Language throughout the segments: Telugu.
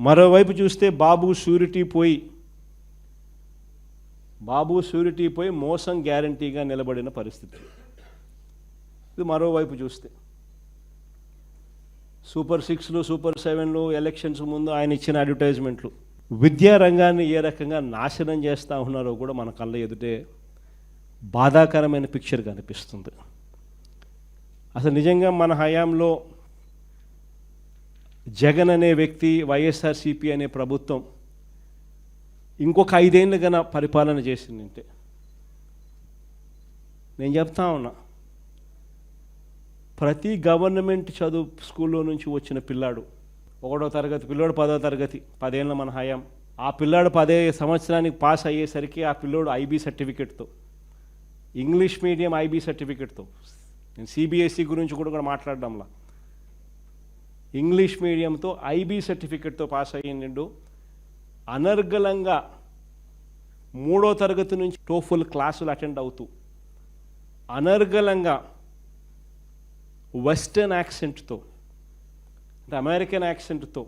మరోవైపు చూస్తే బాబు షూరిటీ పోయి బాబు షూరిటీ పోయి మోసం గ్యారంటీగా నిలబడిన పరిస్థితి. ఇది మరోవైపు చూస్తే. సూపర్ సిక్స్లు సూపర్ సెవెన్లు ఎలక్షన్స్ ముందు ఆయన ఇచ్చిన అడ్వర్టైజ్మెంట్లు. విద్యా రంగాన్ని ఏ రకంగా నాశనం చేస్తూ ఉన్నారో కూడా మన కళ్ళ ఎదుటే బాధాకరమైన పిక్చర్ కనిపిస్తుంది అసలు నిజంగా మన హయాంలో జగన్ అనే వ్యక్తి వైఎస్ఆర్సిపి అనే ప్రభుత్వం ఇంకొక ఐదేళ్ళు గన పరిపాలన చేసిందంటే నేను చెప్తా ఉన్నా ప్రతి గవర్నమెంట్ చదువు స్కూల్లో నుంచి వచ్చిన పిల్లాడు ఒకటో తరగతి పిల్లోడు పదో తరగతి పదేళ్ళ మన హయాం. ఆ పిల్లాడు పదే సంవత్సరానికి పాస్ అయ్యేసరికి ఆ పిల్లోడు ఐబీ సర్టిఫికెట్తో ఇంగ్లీష్ మీడియం ఐబీ సర్టిఫికెట్తో నేను సిబిఎస్ఈ గురించి కూడా కూడా మాట్లాడడంలా. ఇంగ్లీష్ మీడియంతో ఐబీ సర్టిఫికెట్తో పాస్ అయ్యిండు. అనర్గళంగా మూడో తరగతి నుంచి టోఫుల్ క్లాసులు అటెండ్ అవుతూ అనర్గళంగా వెస్టర్న్ యాక్సెంట్తో అంటే అమెరికన్ యాక్సెంట్తో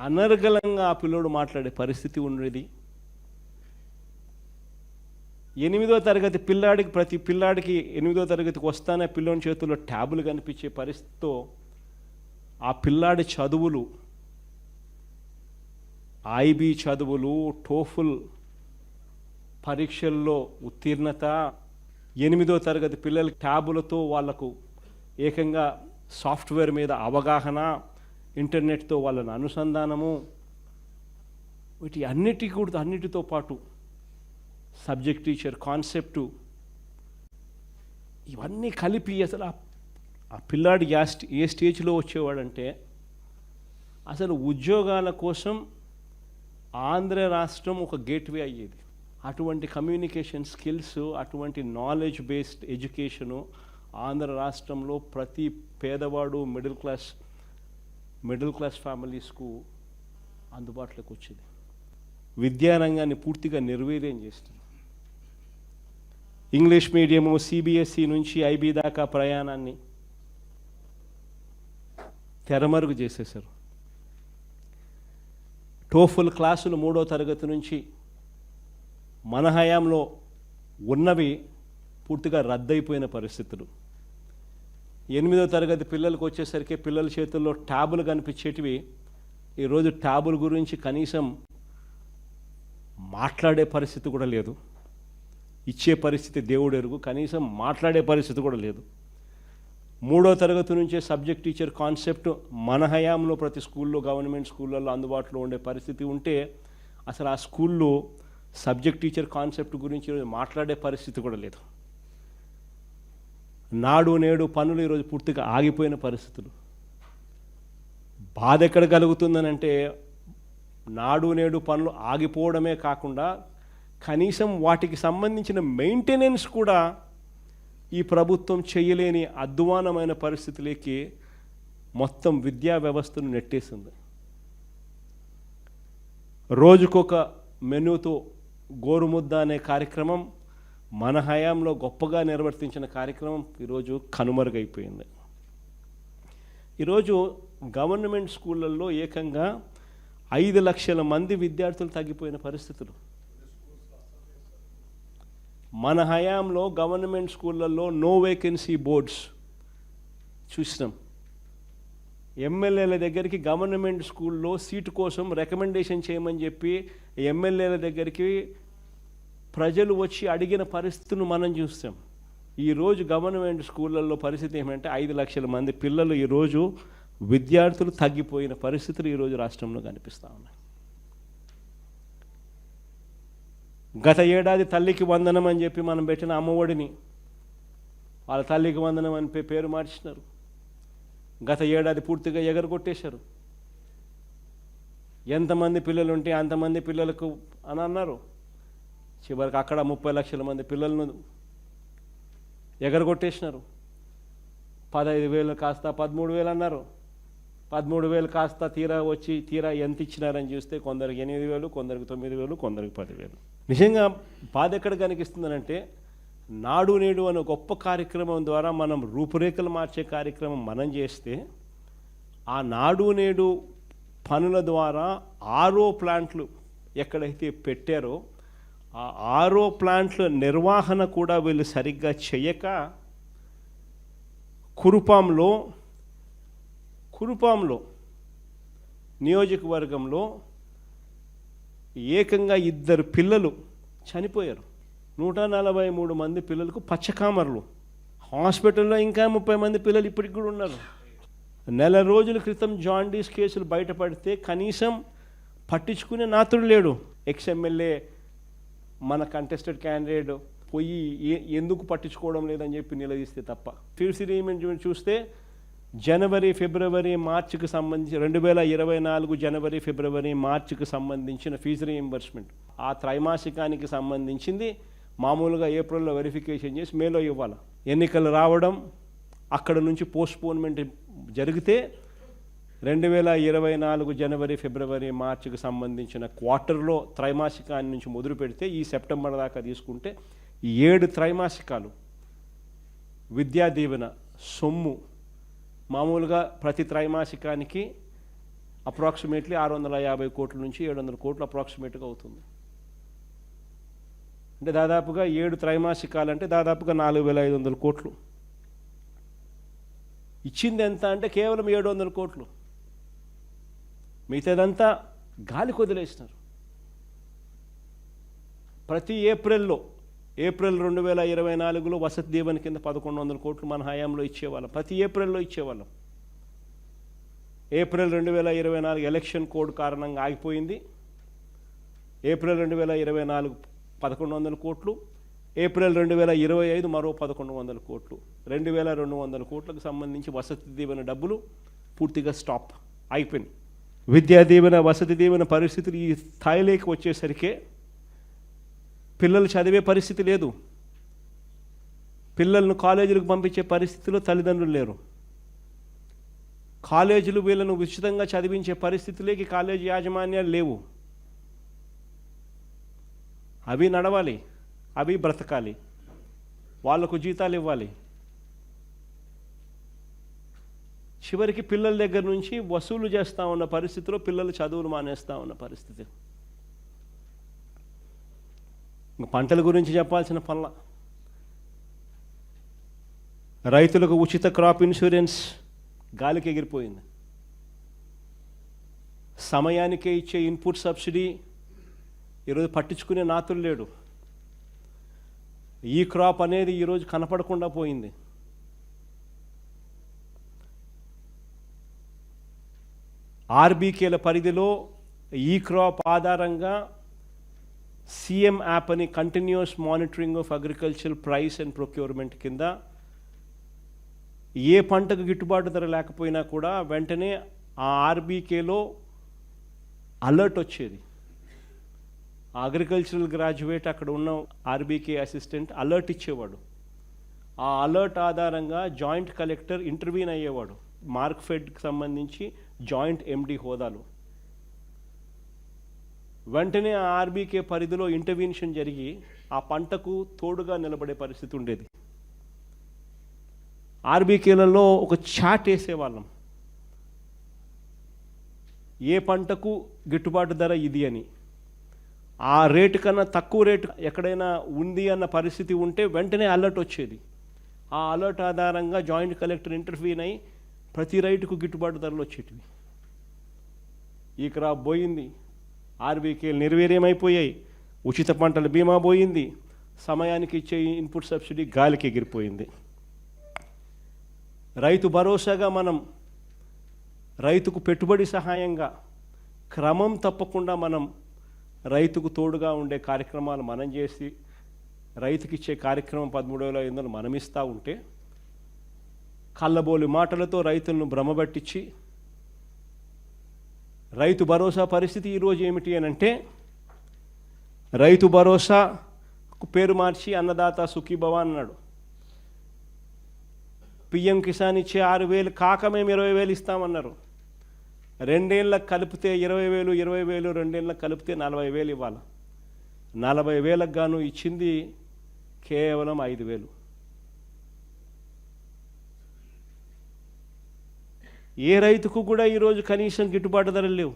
అనర్గళంగా ఆ పిల్లోడు మాట్లాడే పరిస్థితి ఉండేది. ఎనిమిదో తరగతి పిల్లాడికి ప్రతి పిల్లాడికి ఎనిమిదో తరగతికి వస్తానే పిల్లోని చేతుల్లో ట్యాబులు కనిపించే పరిస్థితితో ఆ పిల్లాడి చదువులు ఐబీ చదువులు టోఫుల్ పరీక్షల్లో ఉత్తీర్ణత ఎనిమిదో తరగతి పిల్లల ట్యాబులతో వాళ్ళకు ఏకంగా సాఫ్ట్వేర్ మీద అవగాహన ఇంటర్నెట్తో వాళ్ళని అనుసంధానము వీటి అన్నిటి కూడా అన్నిటితో పాటు సబ్జెక్ట్ టీచర్ కాన్సెప్టు ఇవన్నీ కలిపి అసలు ఆ- పిల్లాడు యా ఏ స్టేజ్లో వచ్చేవాడంటే అసలు ఉద్యోగాల కోసం ఆంధ్ర రాష్ట్రం ఒక గేట్వే అయ్యేది. అటువంటి కమ్యూనికేషన్ స్కిల్స్ అటువంటి నాలెడ్జ్ బేస్డ్ ఎడ్యుకేషను ఆంధ్ర రాష్ట్రంలో ప్రతి పేదవాడు మిడిల్ క్లాస్ మిడిల్ క్లాస్ ఫ్యామిలీస్కు అందుబాటులోకి వచ్చేది. విద్యారంగాన్ని పూర్తిగా నిర్వీర్యం చేస్తుంది ఇంగ్లీష్ మీడియము సిబిఎస్ఈ నుంచి ఐబీ దాకా ప్రయాణాన్ని తెరమరుగు చేసేశారు. టోఫుల్ క్లాసులు మూడో తరగతి నుంచి మన హయాంలో ఉన్నవి పూర్తిగా రద్దయిపోయిన పరిస్థితులు. ఎనిమిదో తరగతి పిల్లలకు వచ్చేసరికి పిల్లల చేతుల్లో ట్యాబులు కనిపించేటివి. ఈరోజు ట్యాబుల గురించి కనీసం మాట్లాడే పరిస్థితి కూడా లేదు. ఇచ్చే పరిస్థితి దేవుడు ఎరుగు కనీసం మాట్లాడే పరిస్థితి కూడా లేదు. మూడో తరగతి నుంచే సబ్జెక్ట్ టీచర్ కాన్సెప్ట్ మన హయాంలో ప్రతి స్కూల్లో గవర్నమెంట్ స్కూళ్ళల్లో అందుబాటులో ఉండే పరిస్థితి ఉంటే అసలు ఆ స్కూల్లో సబ్జెక్ట్ టీచర్ కాన్సెప్ట్ గురించి మాట్లాడే పరిస్థితి కూడా లేదు. నాడు నేడు పనులు ఈరోజు పూర్తిగా ఆగిపోయిన పరిస్థితులు. బాధ ఎక్కడ కలుగుతుందనంటే నాడు నేడు పనులు ఆగిపోవడమే కాకుండా కనీసం వాటికి సంబంధించిన మెయింటెనెన్స్ కూడా ఈ ప్రభుత్వం చేయలేని అధ్వానమైన పరిస్థితులకి మొత్తం విద్యా వ్యవస్థను నెట్టేసింది. రోజుకొక మెనూతో గోరుముద్ద అనే కార్యక్రమం మన హయాంలో గొప్పగా నిర్వర్తించిన కార్యక్రమం ఈరోజు కనుమరుగైపోయింది. ఈరోజు గవర్నమెంట్ స్కూళ్ళల్లో ఏకంగా ఐదు లక్షల మంది విద్యార్థులు తగ్గిపోయిన పరిస్థితులు. మన హయాంలో గవర్నమెంట్ స్కూళ్ళల్లో నో వేకెన్సీ బోర్డ్స్ చూసినాం. ఎమ్మెల్యేల దగ్గరికి గవర్నమెంట్ స్కూల్లో సీటు కోసం రికమెండేషన్ చేయమని చెప్పి ఎమ్మెల్యేల దగ్గరికి ప్రజలు వచ్చి అడిగిన పరిస్థితిని మనం చూస్తాం. ఈరోజు గవర్నమెంట్ స్కూళ్ళల్లో పరిస్థితి ఏమంటే ఐదు లక్షల మంది పిల్లలు ఈరోజు విద్యార్థులు తగ్గిపోయిన పరిస్థితులు ఈరోజు రాష్ట్రంలో కనిపిస్తూ ఉన్నాయి. గత ఏడాది తల్లికి వందనం అని చెప్పి మనం పెట్టిన అమ్మఒడిని వాళ్ళ తల్లికి వందనం అని పేరు మార్చినారు. గత ఏడాది పూర్తిగా ఎగరగొట్టేశారు. ఎంతమంది పిల్లలు ఉంటే అంతమంది పిల్లలకు అని అన్నారు. చివరికి అక్కడ ముప్పై లక్షల మంది పిల్లలను ఎగరగొట్టేసినారు. పదహైదు వేలు కాస్త పదమూడు వేలు అన్నారు. పదమూడు వేలు కాస్త తీరా వచ్చి తీరా ఎంత ఇచ్చినారని చూస్తే కొందరికి ఎనిమిది వేలు కొందరికి తొమ్మిది వేలు కొందరికి పదివేలు నిజంగా బాధ ఎక్కడ కనిపిస్తుందనంటే నాడు నేడు అనే గొప్ప కార్యక్రమం ద్వారా మనం రూపురేఖలు మార్చే కార్యక్రమం మనం చేస్తే ఆ నాడు నేడు పనుల ద్వారా ఆరో ప్లాంట్లు ఎక్కడైతే పెట్టారో ఆ ఆరో ప్లాంట్ల నిర్వహణ కూడా వీళ్ళు సరిగ్గా చేయక కురుపాంలో కురుపాంలో నియోజకవర్గంలో ఏకంగా ఇద్దరు పిల్లలు చనిపోయారు. నూట నలభై మూడు మంది పిల్లలకు పచ్చకామర్లు. హాస్పిటల్లో ఇంకా ముప్పై మంది పిల్లలు ఇప్పటికి కూడా ఉన్నారు. నెల రోజుల క్రితం జాండీస్ కేసులు బయటపడితే కనీసం పట్టించుకునే నాతుడు లేడు. ఎక్స్ఎమ్మెల్యే మన కంటెస్టెడ్ క్యాండిడేట్ పోయి ఎందుకు పట్టించుకోవడం లేదని చెప్పి నిలదీస్తే తప్ప. ఫీజు రీమెంట్ చూస్తే జనవరి ఫిబ్రవరి మార్చికి సంబంధించి రెండు వేల ఇరవై నాలుగు జనవరి ఫిబ్రవరి మార్చికి సంబంధించిన ఫీజు రీఎంబర్స్మెంట్ ఆ త్రైమాసికానికి సంబంధించింది మామూలుగా ఏప్రిల్లో వెరిఫికేషన్ చేసి మేలో ఇవ్వాలి. ఎన్నికలు రావడం అక్కడ నుంచి పోస్ట్పోన్మెంట్ జరిగితే రెండు వేల ఇరవై నాలుగు జనవరి ఫిబ్రవరి మార్చికి సంబంధించిన క్వార్టర్లో త్రైమాసికాన్ని నుంచి మొదలు పెడితే ఈ సెప్టెంబర్ దాకా తీసుకుంటే ఏడు త్రైమాసికాలు విద్యా దీవెన సొమ్ము మామూలుగా ప్రతి త్రైమాసికానికి అప్రాక్సిమేట్లీ ఆరు వందల యాభై కోట్ల నుంచి ఏడు వందల కోట్లు అప్రాక్సిమేట్గా అవుతుంది. అంటే దాదాపుగా ఏడు త్రైమాసికాలంటే దాదాపుగా నాలుగు వేల ఐదు వందల కోట్లు. ఇచ్చింది ఎంత అంటే కేవలం ఏడు వందల కోట్లు. మిగతాదంతా గాలి వదిలేసినారు. ప్రతి ఏప్రిల్లో ఏప్రిల్ రెండు వేల ఇరవై నాలుగులో వసతి దీవెన కింద పదకొండు వందల కోట్లు మన హయాంలో ఇచ్చేవాళ్ళం. ప్రతి ఏప్రిల్లో ఇచ్చేవాళ్ళం. ఏప్రిల్ రెండు వేల ఇరవై నాలుగు ఎలక్షన్ కోడ్ కారణంగా ఆగిపోయింది. ఏప్రిల్ రెండు వేల ఇరవై నాలుగు పదకొండు వందల కోట్లు. ఏప్రిల్ రెండు వేల ఇరవై ఐదు మరో పదకొండు వందల కోట్లు. రెండు వేల రెండు వందల కోట్లకు సంబంధించి వసతి దీవెన డబ్బులు పూర్తిగా స్టాప్ అయిపోయింది విద్యా దీవెన వసతి దీవెన పరిస్థితులు ఈ స్థాయిలోకి వచ్చేసరికి పిల్లలు చదివే పరిస్థితి లేదు. పిల్లలను కాలేజీలకు పంపించే పరిస్థితిలో తల్లిదండ్రులు లేరు. కాలేజీలు వీళ్ళను ఉచితంగా చదివించే పరిస్థితిలోకి కాలేజీ యాజమాన్యాలు లేవు. అవి నడవాలి అవి బ్రతకాలి. వాళ్ళకు జీతాలు ఇవ్వాలి. చివరికి పిల్లల దగ్గర నుంచి వసూలు చేస్తూ ఉన్న పరిస్థితిలో పిల్లలు చదువులు మానేస్తూ ఉన్న పరిస్థితి. పంటల గురించి చెప్పాల్సిన పనుల రైతులకు ఉచిత క్రాప్ ఇన్సూరెన్స్ గాలికి ఎగిరిపోయింది. సమయానికే ఇచ్చే ఇన్పుట్ సబ్సిడీ ఈరోజు పట్టించుకునే నాతులు లేడు. ఈ క్రాప్ అనేది ఈరోజు కనపడకుండా పోయింది. ఆర్బీకేల పరిధిలో ఈ క్రాప్ ఆధారంగా సీఎం యాప్ అని continuous monitoring of agriculture price and procurement కింద ఏ పంటకు గిట్టుబాటు ధర లేకపోయినా కూడా వెంటనే ఆ ఆర్బీకేలో అలర్ట్ వచ్చేది. అగ్రికల్చరల్ గ్రాడ్యుయేట్ అక్కడ ఉన్న ఆర్బీకే అసిస్టెంట్ అలర్ట్ ఇచ్చేవాడు. ఆ అలర్ట్ ఆధారంగా జాయింట్ కలెక్టర్ ఇంటర్వ్యూన్ అయ్యేవాడు. మార్క్ ఫెడ్కి సంబంధించి జాయింట్ ఎండి హోదాలు. వెంటనే ఆ ఆర్బీకే పరిధిలో ఇంటర్వెన్షన్ జరిగి ఆ పంటకు తోడుగా నిలబడే పరిస్థితి ఉండేది. ఆర్బీకేలలో ఒక చాట్ వేసేవాళ్ళం. ఏ పంటకు గిట్టుబాటు ధర ఇది అని. ఆ రేటు కన్నా తక్కువ రేటు ఎక్కడైనా ఉంది అన్న పరిస్థితి ఉంటే వెంటనే అలర్ట్ వచ్చేది. ఆ అలర్ట్ ఆధారంగా జాయింట్ కలెక్టర్ ఇంటర్వ్యూన్ అయి ప్రతి రైతుకు గిట్టుబాటు ధరలు వచ్చేటివి. ఈ క్రాప్ పోయింది. ఆర్బీకేలు నిర్వీర్యమైపోయాయి. ఉచిత పంటల బీమా పోయింది. సమయానికి ఇచ్చే ఇన్పుట్ సబ్సిడీ గాలికి ఎగిరిపోయింది. రైతు భరోసాగా మనం రైతుకు పెట్టుబడి సహాయంగా క్రమం తప్పకుండా మనం రైతుకు తోడుగా ఉండే కార్యక్రమాలు మనం చేసి రైతుకి ఇచ్చే కార్యక్రమం పదమూడు వేల ఐదు వందలు మనం ఇస్తూ ఉంటే కళ్ళబోలి మాటలతో రైతులను భ్రమబట్టించి రైతు భరోసా పరిస్థితి ఈరోజు ఏమిటి అని అంటే రైతు భరోసా పేరు మార్చి అన్నదాత సుఖీభవ అన్నాడు. పిఎం కిసాన్ ఇచ్చే ఆరు వేలు కాక మేము ఇరవై వేలు ఇస్తామన్నారు. రెండేళ్ళకి కలిపితే ఇరవై వేలు ఇరవై వేలు రెండేళ్ళకి కలిపితే నలభై వేలు ఇవ్వాలి. నలభై వేలకు గాను ఇచ్చింది కేవలం ఐదు వేలు. ఏ రైతుకు కూడా ఈరోజు కనీసం గిట్టుబాటు ధరలు లేవు.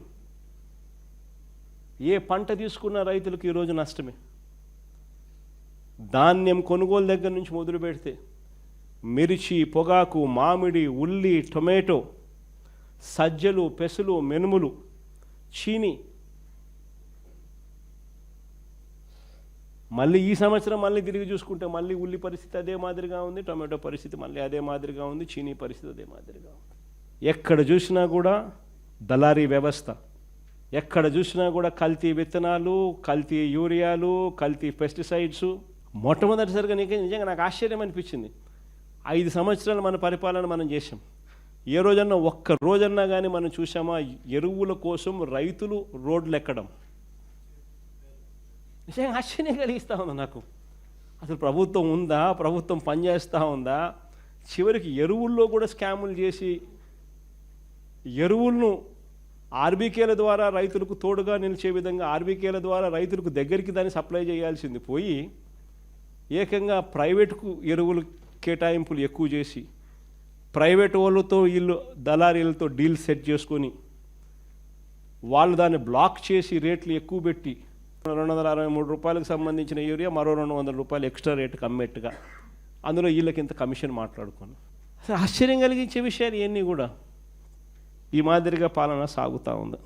ఏ పంట తీసుకున్న రైతులకు ఈరోజు నష్టమే. ధాన్యం కొనుగోలు దగ్గర నుంచి మొదలు పెడితే మిర్చి పొగాకు మామిడి ఉల్లి టొమాటో సజ్జలు పెసలు మెనుములు చీని. మళ్ళీ ఈ సంవత్సరం మళ్ళీ తిరిగి చూసుకుంటే మళ్ళీ ఉల్లి పరిస్థితి అదే మాదిరిగా ఉంది టొమాటో పరిస్థితి మళ్ళీ అదే మాదిరిగా ఉంది చీనీ పరిస్థితి అదే మాదిరిగా ఉంది. ఎక్కడ చూసినా కూడా దళారీ వ్యవస్థ. ఎక్కడ చూసినా కూడా కల్తీ విత్తనాలు కల్తీ యూరియాలు కల్తీ పెస్టిసైడ్స్ మొట్టమొదటిసారిగా నీకు నిజంగా నాకు ఆశ్చర్యం అనిపించింది. ఐదు సంవత్సరాలు మన పరిపాలన మనం చేసాం ఏ రోజన్నా ఒక్క రోజన్నా కానీ మనం చూసామా ఎరువుల కోసం రైతులు రోడ్లు ఎక్కడం నిజంగా ఆశ్చర్యం కలిగిస్తూ ఉంది నాకు. అసలు ప్రభుత్వం ఉందా? ప్రభుత్వం పనిచేస్తూ ఉందా? చివరికి ఎరువుల్లో కూడా స్కాములు చేసి ఎరువులను ఆర్బీకేల ద్వారా రైతులకు తోడుగా నిలిచే విధంగా ఆర్బీకేల ద్వారా రైతులకు దగ్గరికి దాన్ని సప్లై చేయాల్సింది పోయి ఏకంగా ప్రైవేటుకు ఎరువులు కేటాయింపులు ఎక్కువ చేసి ప్రైవేట్ వాళ్ళతో వీళ్ళు దళారీలతో డీల్ సెట్ చేసుకొని వాళ్ళు దాన్ని బ్లాక్ చేసి రేట్లు ఎక్కువ పెట్టి రెండు వందల అరవై మూడు రూపాయలకు సంబంధించిన యూరియా మరో రెండు వందల రూపాయలు ఎక్స్ట్రా రేటుకి అమ్మేట్టుగా. అందులో వీళ్ళకి ఇంత కమిషన్ మాట్లాడుకున్నాను అసలు ఆశ్చర్యం కలిగించే విషయాలు ఇవన్నీ కూడా. ఈ మాదిరిగా పాలన సాగుతూ ఉంది.